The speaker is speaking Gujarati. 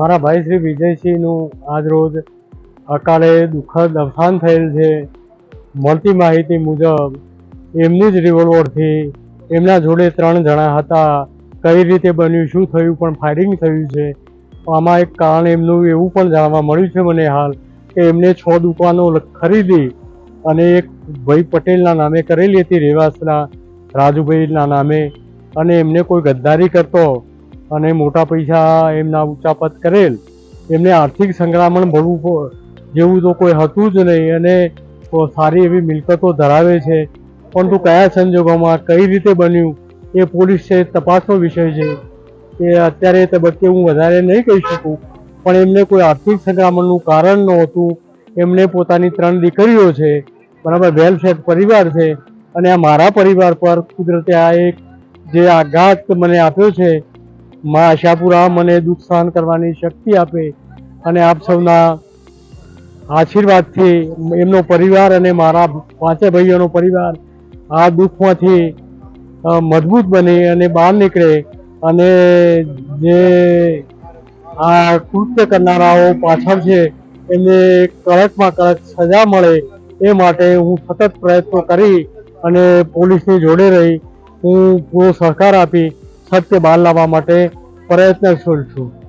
મારા ભાઈ શ્રી વિજયસિંહનું આજ રોજ અકાળે દુઃખદ અવસાન થયેલ છે. મળતી માહિતી મુજબ એમની જ રિવોલ્વરથી એમના જોડે ત્રણ જણા હતા. કઈ રીતે બન્યું, શું થયું, પણ ફાયરિંગ થયું છે. આમાં એક કારણ એમનું એવું પણ જાણવા મળ્યું છે મને હાલ કે એમને છ દુકાનો ખરીદી અને એક ભાઈ પટેલના નામે કરેલી હતી રેવાસના રાજુભાઈના નામે અને એમને કોઈ ગદ્દારી કરતો અને મોટા પૈસા એમના ઉચાપત કરેલ. એમને આર્થિક સંક્રમણ ભરવું જેવું તો કોઈ હતું જ નહીં અને સારી એવી મિલકતો ધરાવે છે. પરંતુ કયા સંજોગોમાં કઈ રીતે બન્યું એ પોલીસ છે તપાસનો વિષય છે. એ અત્યારે તબક્કે હું વધારે નહીં કહી શકું. પણ એમને કોઈ આર્થિક સંક્રમણનું કારણ નહોતું. એમને પોતાની ત્રણ દીકરીઓ છે, બરાબર વેલ પરિવાર છે. અને આ મારા પરિવાર પર કુદરતે આ એક જે આઘાત મને આપ્યો છે મા આશાપુરા મને દુઃખ સહન કરવાની શક્તિ આપે અને આપ સૌના આશીર્વાદથી એમનો પરિવાર અને મારા પાંચે ભાઈઓનો પરિવાર આ દુઃખમાંથી મજબૂત બને અને બહાર નીકળે અને જે આ કૃત્ય કરનારાઓ પાછળ છે, એમને કડકમાં કડક સજા મળે એ માટે હું સતત પ્રયત્નો કરી અને પોલીસની જોડે રહી, હું પૂરો સહકાર આપી સત્ય બહાર લાવવા માટે પ્રયત્નશીલ છું.